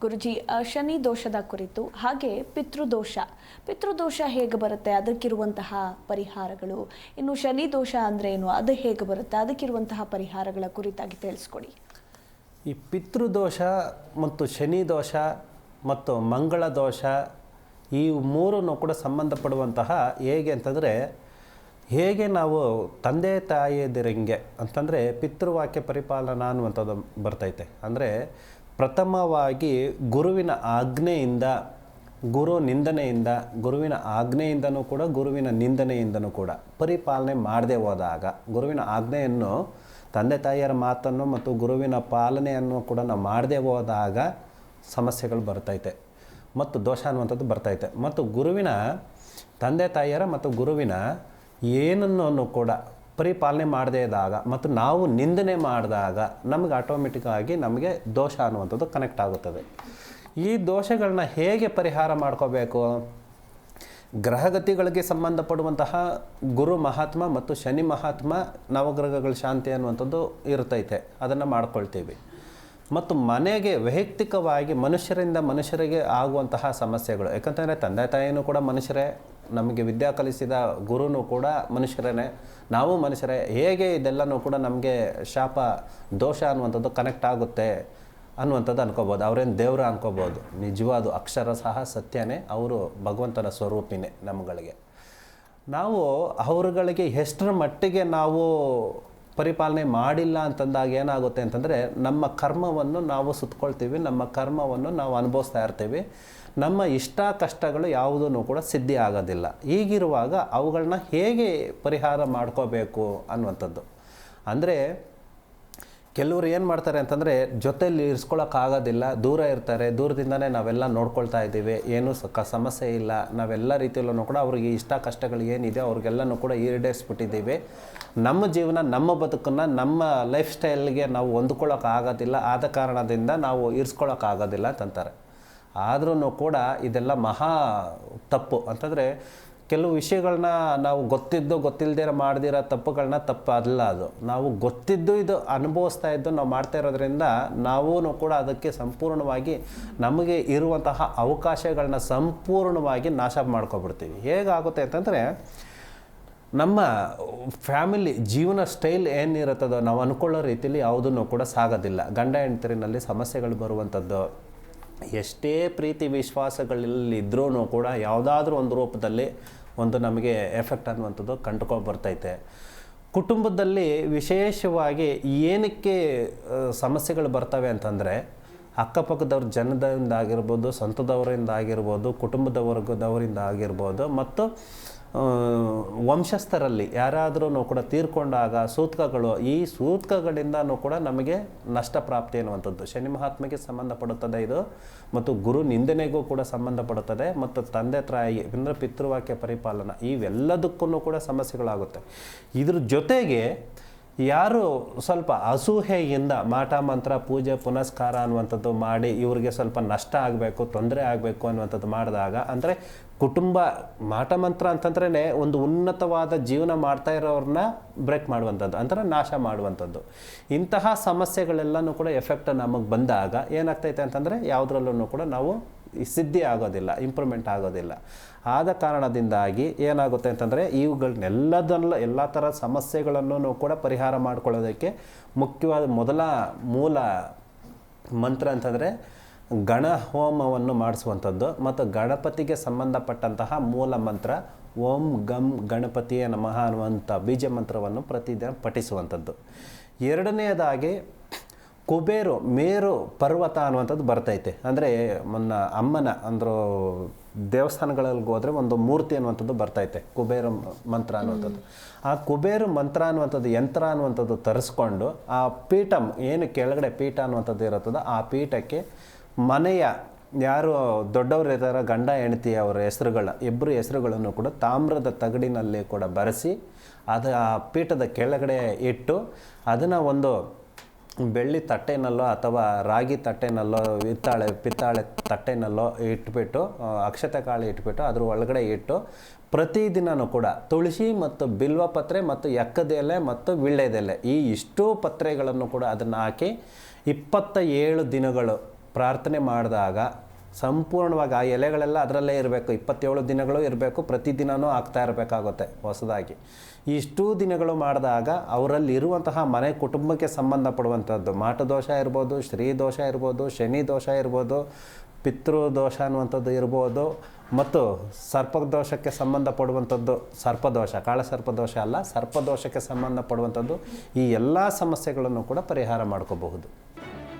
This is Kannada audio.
ಗುರುಜಿ ಶನಿ ದೋಷದ ಕುರಿತು, ಹಾಗೆ ಪಿತೃದೋಷ. ಪಿತೃದೋಷ ಹೇಗೆ ಬರುತ್ತೆ? ಅದಕ್ಕಿರುವಂತಹ ಪರಿಹಾರಗಳು. ಇನ್ನು ಶನಿ ದೋಷ ಅಂದರೆ ಏನು? ಅದು ಹೇಗೆ ಬರುತ್ತೆ? ಅದಕ್ಕಿರುವಂತಹ ಪರಿಹಾರಗಳ ಕುರಿತಾಗಿ ತಿಳಿಸ್ಕೊಡಿ. ಈ ಪಿತೃದೋಷ ಮತ್ತು ಶನಿ ದೋಷ ಮತ್ತು ಮಂಗಳ ದೋಷ, ಈ ಮೂರನ್ನು ಕೂಡ ಸಂಬಂಧಪಡುವಂತಹ ಹೇಗೆ ಅಂತಂದರೆ, ಹೇಗೆ ನಾವು ತಂದೆ ತಾಯಿಯದಿರಂಗೆ ಅಂತಂದರೆ ಪಿತೃವಾಕ್ಯ ಪರಿಪಾಲನಾ ಅನ್ನುವಂಥದ್ದು ಬರ್ತೈತೆ. ಅಂದರೆ ಪ್ರಥಮವಾಗಿ ಗುರುವಿನ ಆಜ್ಞೆಯಿಂದ, ಗುರು ನಿಂದನೆಯಿಂದ, ಗುರುವಿನ ಆಜ್ಞೆಯಿಂದನೂ ಕೂಡ, ಗುರುವಿನ ನಿಂದನೆಯಿಂದನೂ ಕೂಡ ಪರಿಪಾಲನೆ ಮಾಡದೆ ಹೋದಾಗ, ಗುರುವಿನ ಆಜ್ಞೆಯನ್ನು ತಂದೆ ತಾಯಿಯರ ಮಾತನ್ನು ಮತ್ತು ಗುರುವಿನ ಪಾಲನೆಯನ್ನು ಕೂಡ ನಾವು ಮಾಡದೆ ಹೋದಾಗ ಸಮಸ್ಯೆಗಳು ಬರ್ತೈತೆ ಮತ್ತು ದೋಷ ಅನ್ನುವಂಥದ್ದು ಬರ್ತೈತೆ. ಮತ್ತು ಗುರುವಿನ ತಂದೆ ತಾಯಿಯರ ಮತ್ತು ಗುರುವಿನ ಏನನ್ನು ಕೂಡ ಪರಿಪಾಲನೆ ಮಾಡದೇ ಇದ್ದಾಗ ಮತ್ತು ನಾವು ನಿಂದನೆ ಮಾಡಿದಾಗ ನಮಗೆ ಆಟೋಮೆಟಿಕ್ಕಾಗಿ ನಮಗೆ ದೋಷ ಅನ್ನುವಂಥದ್ದು ಕನೆಕ್ಟ್ ಆಗುತ್ತದೆ. ಈ ದೋಷಗಳನ್ನ ಹೇಗೆ ಪರಿಹಾರ ಮಾಡ್ಕೋಬೇಕು? ಗ್ರಹಗತಿಗಳಿಗೆ ಸಂಬಂಧಪಡುವಂತಹ ಗುರು ಮಹಾತ್ಮ ಮತ್ತು ಶನಿ ಮಹಾತ್ಮ ನವಗ್ರಹಗಳ ಶಾಂತಿ ಅನ್ನುವಂಥದ್ದು ಇರ್ತೈತೆ ಅದನ್ನು ಮಾಡ್ಕೊಳ್ತೀವಿ. ಮತ್ತು ಮನೆಗೆ ವೈಯಕ್ತಿಕವಾಗಿ ಮನುಷ್ಯರಿಂದ ಮನುಷ್ಯರಿಗೆ ಆಗುವಂತಹ ಸಮಸ್ಯೆಗಳು, ಯಾಕಂತಂದರೆ ತಂದೆ ತಾಯಿನೂ ಕೂಡ ಮನುಷ್ಯರೇ. ನಮಗೆ ವಿದ್ಯಾ ಕಲಿಸಿದ ಗುರುನೂ ಕೂಡ ಮನುಷ್ಯರೇ ನಾವು ಮನುಷ್ಯರೇ, ಹೇಗೆ ಇದೆಲ್ಲನೂ ಕೂಡ ನಮಗೆ ಶಾಪ, ದೋಷ ಅನ್ನುವಂಥದ್ದು ಕನೆಕ್ಟ್ ಆಗುತ್ತೆ ಅನ್ನುವಂಥದ್ದು ಅನ್ಕೋಬೋದು. ಅವರೇನು ದೇವ್ರ ಅನ್ಕೋಬೋದು. ನಿಜವಾದ ಅಕ್ಷರ ಸಹ ಸತ್ಯನೇ, ಅವರು ಭಗವಂತನ ಸ್ವರೂಪಿನೇ ನಮ್ಮಗಳಿಗೆ ನಾವು ಅವರುಗಳಿಗೆ ಎಷ್ಟರ ಮಟ್ಟಿಗೆ ನಾವು ಪರಿಪಾಲನೆ ಮಾಡಿಲ್ಲ ಅಂತಂದಾಗ ಏನಾಗುತ್ತೆ ಅಂತಂದರೆ ನಮ್ಮ ಕರ್ಮವನ್ನು ನಾವು ಸುತ್ತಕೊಳ್ತೀವಿ ನಮ್ಮ ಕರ್ಮವನ್ನು ನಾವು ಅನುಭವಿಸ್ತಾ ಇರ್ತೀವಿ. ನಮ್ಮ ಇಷ್ಟ ಕಷ್ಟಗಳು ಯಾವುದೂ ಕೂಡ ಸಿದ್ಧಿ ಆಗೋದಿಲ್ಲ. ಹೀಗಿರುವಾಗ ಅವುಗಳನ್ನ ಹೇಗೆ ಪರಿಹಾರ ಮಾಡ್ಕೋಬೇಕು ಅನ್ನುವಂಥದ್ದು. ಅಂದರೆ ಕೆಲವರು ಏನು ಮಾಡ್ತಾರೆ ಅಂತಂದರೆ ಜೊತೆಯಲ್ಲಿ ಇರಿಸ್ಕೊಳ್ಳೋಕ್ಕಾಗೋದಿಲ್ಲ ದೂರ ಇರ್ತಾರೆ, ದೂರದಿಂದನೇ ನಾವೆಲ್ಲ ನೋಡ್ಕೊಳ್ತಾ ಇದ್ದೀವಿ, ಏನೂ ಕ ಸಮಸ್ಯೆ ಇಲ್ಲ, ನಾವೆಲ್ಲ ರೀತಿಯಲ್ಲೂ ಕೂಡ ಅವ್ರಿಗೆ ಇಷ್ಟ ಕಷ್ಟಗಳು ಏನಿದೆ ಅವ್ರಿಗೆಲ್ಲನೂ ಕೂಡ ಈಡೇರಿಸ್ಬಿಟ್ಟಿದ್ದೀವಿ. ನಮ್ಮ ಜೀವನ, ನಮ್ಮ ಬದುಕನ್ನು, ನಮ್ಮ ಲೈಫ್ ಸ್ಟೈಲ್ಗೆ ನಾವು ಹೊಂದ್ಕೊಳ್ಳೋಕ್ಕಾಗೋದಿಲ್ಲ ಆದ ಕಾರಣದಿಂದ ನಾವು ಇರಿಸ್ಕೊಳ್ಳೋಕ್ಕಾಗೋದಿಲ್ಲ ಅಂತಂತಾರೆ. ಆದ್ರೂ ಕೂಡ ಇದೆಲ್ಲ ಮಹಾ ತಪ್ಪು. ಅಂತಂದರೆ ಕೆಲವು ವಿಷಯಗಳನ್ನ ನಾವು ಗೊತ್ತಿದ್ದು ಗೊತ್ತಿಲ್ಲದೆ ಮಾಡ್ದಿರೋ ತಪ್ಪುಗಳನ್ನ ತಪ್ಪು ಅಲ್ಲ ಅದು. ನಾವು ಗೊತ್ತಿದ್ದು ಇದು ಅನುಭವಿಸ್ತಾ ಇದ್ದು ನಾವು ಮಾಡ್ತಾ ಇರೋದ್ರಿಂದ ನಾವೂ ಕೂಡ ಅದಕ್ಕೆ ಸಂಪೂರ್ಣವಾಗಿ ನಮಗೆ ಇರುವಂತಹ ಅವಕಾಶಗಳನ್ನ ಸಂಪೂರ್ಣವಾಗಿ ನಾಶ ಮಾಡ್ಕೊಬಿಡ್ತೀವಿ. ಹೇಗಾಗುತ್ತೆ ಅಂತಂದರೆ ನಮ್ಮ ಫ್ಯಾಮಿಲಿ ಜೀವನ ಸ್ಟೈಲ್ ಏನಿರುತ್ತದೋ ನಾವು ಅಂದ್ಕೊಳ್ಳೋ ರೀತಿಯಲ್ಲಿ ಯಾವುದನ್ನು ಕೂಡ ಸಾಗೋದಿಲ್ಲ. ಗಂಡ ಹೆಂಡತಿರಿನಲ್ಲಿ ಸಮಸ್ಯೆಗಳು ಬರುವಂಥದ್ದು ಎಷ್ಟೇ ಪ್ರೀತಿ ವಿಶ್ವಾಸಗಳಲ್ಲಿ ಇದ್ರೂ ಕೂಡ ಯಾವುದಾದ್ರೂ ಒಂದು ರೂಪದಲ್ಲಿ ಒಂದು ನಮಗೆ ಎಫೆಕ್ಟ್ ಅನ್ನುವಂಥದ್ದು ಕಂಡುಕೋ ಬರ್ತೈತೆ. ಕುಟುಂಬದಲ್ಲಿ ವಿಶೇಷವಾಗಿ ಏನಕ್ಕೆ ಸಮಸ್ಯೆಗಳು ಬರ್ತವೆ ಅಂತಂದರೆ, ಅಕ್ಕಪಕ್ಕದವ್ರ ಜನದಿಂದ ಆಗಿರ್ಬೋದು ಸ್ವಂತದವರಿಂದ ಆಗಿರ್ಬೋದು ಕುಟುಂಬದವರ್ಗದವರಿಂದ ಆಗಿರ್ಬೋದು ಮತ್ತು ವಂಶಸ್ಥರಲ್ಲಿ ಯಾರಾದರೂ ಕೂಡ ತೀರ್ಕೊಂಡಾಗ ಸೂತ್ಕಗಳು, ಈ ಸೂತ್ಕಗಳಿಂದನೂ ಕೂಡ ನಮಗೆ ನಷ್ಟ ಪ್ರಾಪ್ತಿ ಅನ್ನುವಂಥದ್ದು ಶನಿ ಮಹಾತ್ಮೆಗೆ ಸಂಬಂಧಪಡುತ್ತದೆ ಇದು ಮತ್ತು ಗುರು ನಿಂದನೆಗೂ ಕೂಡ ಸಂಬಂಧಪಡುತ್ತದೆ ಮತ್ತು ತಂದೆ, ತಾಯಿ ಅಂದರೆ ಪಿತೃವಾಕ್ಯ ಪರಿಪಾಲನ ಇವೆಲ್ಲದಕ್ಕೂ ಕೂಡ ಸಮಸ್ಯೆಗಳಾಗುತ್ತೆ. ಇದ್ರ ಜೊತೆಗೆ ಯಾರು ಸ್ವಲ್ಪ ಅಸೂಹೆಯಿಂದ ಮಾಟ ಮಂತ್ರ ಪೂಜೆ ಪುನಸ್ಕಾರ ಅನ್ನುವಂಥದ್ದು ಮಾಡಿ ಇವ್ರಿಗೆ ಸ್ವಲ್ಪ ನಷ್ಟ ಆಗಬೇಕು, ತೊಂದರೆ ಆಗಬೇಕು ಅನ್ನುವಂಥದ್ದು ಮಾಡಿದಾಗ, ಅಂದರೆ ಕುಟುಂಬ ಮಾಟ ಮಂತ್ರ ಅಂತಂದ್ರೇ ಒಂದು ಉನ್ನತವಾದ ಜೀವನ ಮಾಡ್ತಾ ಇರೋರನ್ನ ಬ್ರೇಕ್ ಮಾಡುವಂಥದ್ದು, ಅಂದರೆ ನಾಶ ಮಾಡುವಂಥದ್ದು. ಇಂತಹ ಸಮಸ್ಯೆಗಳೆಲ್ಲನೂ ಕೂಡ ಎಫೆಕ್ಟ್ ನಮಗೆ ಬಂದಾಗ ಏನಾಗ್ತೈತೆ ಅಂತಂದರೆ ಯಾವುದ್ರಲ್ಲೂ ಕೂಡ ನಾವು ಸಿದ್ಧಿ ಆಗೋದಿಲ್ಲ ಇಂಪ್ರೂವ್ಮೆಂಟ್ ಆಗೋದಿಲ್ಲ. ಆದ ಕಾರಣದಿಂದಾಗಿ ಏನಾಗುತ್ತೆ ಅಂತಂದರೆ ಇವುಗಳನ್ನೆಲ್ಲದನ್ನ, ಎಲ್ಲ ಥರ ಸಮಸ್ಯೆಗಳನ್ನು ಕೂಡ ಪರಿಹಾರ ಮಾಡ್ಕೊಳ್ಳೋದಕ್ಕೆ ಮುಖ್ಯವಾದ ಮೊದಲ ಮೂಲ ಮಂತ್ರ ಅಂತಂದರೆ ಗಣ ಹೋಮವನ್ನು ಮಾಡಿಸುವಂಥದ್ದು ಮತ್ತು ಗಣಪತಿಗೆ ಸಂಬಂಧಪಟ್ಟಂತಹ ಮೂಲ ಮಂತ್ರ ಓಂ ಗಂ ಗಣಪತಿಯ ನಮಃ ಅನ್ನುವಂಥ ಬೀಜ ಮಂತ್ರವನ್ನು ಪ್ರತಿದಿನ ಪಠಿಸುವಂಥದ್ದು. ಎರಡನೆಯದಾಗಿ ಕುಬೇರು, ಮೇರು ಪರ್ವತ ಅನ್ನುವಂಥದ್ದು ಬರ್ತೈತೆ. ಅಂದರೆ ಮೊನ್ನ ಅಮ್ಮನ, ಅಂದ್ರೆ ದೇವಸ್ಥಾನಗಳಲ್ಲಿ ಹೋದರೆ ಒಂದು ಮೂರ್ತಿ ಅನ್ನುವಂಥದ್ದು ಬರ್ತೈತೆ, ಕುಬೇರ ಮಂತ್ರ ಅನ್ನುವಂಥದ್ದು. ಆ ಕುಬೇರು ಮಂತ್ರ ಅನ್ನುವಂಥದ್ದು ಯಂತ್ರ ಅನ್ನುವಂಥದ್ದು ತರಿಸ್ಕೊಂಡು ಆ ಪೀಠ, ಏನು ಕೆಳಗಡೆ ಪೀಠ ಅನ್ನುವಂಥದ್ದು ಇರುತ್ತದೋ ಆ ಪೀಠಕ್ಕೆ ಮನೆಯ ಯಾರು ದೊಡ್ಡವರು ಇದ್ದಾರೆ ಗಂಡ, ಹೆಂಡತಿ, ಅವರ ಹೆಸರುಗಳ ಇಬ್ಬರು ಹೆಸರುಗಳನ್ನು ಕೂಡ ತಾಮ್ರದ ತಗಡಿನಲ್ಲಿ ಕೂಡ ಬರೆಸಿ ಅದು ಆ ಪೀಠದ ಕೆಳಗಡೆ ಇಟ್ಟು ಅದನ್ನು ಒಂದು ಬೆಳ್ಳಿ ತಟ್ಟೆನಲ್ಲೋ ಅಥವಾ ರಾಗಿ ತಟ್ಟೆನಲ್ಲೋ, ಹಿತ್ತಾಳೆ, ಪಿತ್ತಾಳೆ ತಟ್ಟೆನಲ್ಲೋ ಇಟ್ಬಿಟ್ಟು ಅಕ್ಷತೆ ಕಾಳು ಇಟ್ಬಿಟ್ಟು ಅದ್ರ ಒಳಗಡೆ ಇಟ್ಟು ಪ್ರತಿದಿನನೂ ಕೂಡ ತುಳಸಿ ಮತ್ತು ಬಿಲ್ವಪತ್ರೆ ಮತ್ತು ಎಕ್ಕದೆಲೆ ಮತ್ತು ವಿಳ್ಳೆದೆಲೆ ಈ ಇಷ್ಟೂ ಪತ್ರೆಗಳನ್ನು ಕೂಡ ಅದನ್ನು ಹಾಕಿ ಇಪ್ಪತ್ತ ಏಳು ದಿನಗಳು ಪ್ರಾರ್ಥನೆ ಮಾಡಿದಾಗ ಸಂಪೂರ್ಣವಾಗಿ ಆ ಎಲೆಗಳೆಲ್ಲ ಅದರಲ್ಲೇ ಇರಬೇಕು. ಇಪ್ಪತ್ತೇಳು ದಿನಗಳು ಇರಬೇಕು. ಪ್ರತಿದಿನವೂ ಆಗ್ತಾ ಇರಬೇಕಾಗುತ್ತೆ ಹೊಸದಾಗಿ. ಇಷ್ಟೂ ದಿನಗಳು ಮಾಡಿದಾಗ ಅವರಲ್ಲಿ ಇರುವಂತಹ ಮನೆ ಕುಟುಂಬಕ್ಕೆ ಸಂಬಂಧಪಡುವಂಥದ್ದು. ಮಾಟದೋಷ ಇರ್ಬೋದು ಶ್ರೀ ದೋಷ ಇರ್ಬೋದು, ಶನಿ ದೋಷ ಇರ್ಬೋದು ಪಿತೃದೋಷ ಅನ್ನುವಂಥದ್ದು ಇರ್ಬೋದು, ಮತ್ತು ಸರ್ಪದೋಷಕ್ಕೆ ಸಂಬಂಧಪಡುವಂಥದ್ದು ಸರ್ಪದೋಷ ಕಾಳಸರ್ಪದೋಷ ಅಲ್ಲ ಸರ್ಪದೋಷಕ್ಕೆ ಸಂಬಂಧಪಡುವಂಥದ್ದು ಈ ಎಲ್ಲ ಸಮಸ್ಯೆಗಳನ್ನು ಕೂಡ ಪರಿಹಾರ ಮಾಡ್ಕೋಬಹುದು.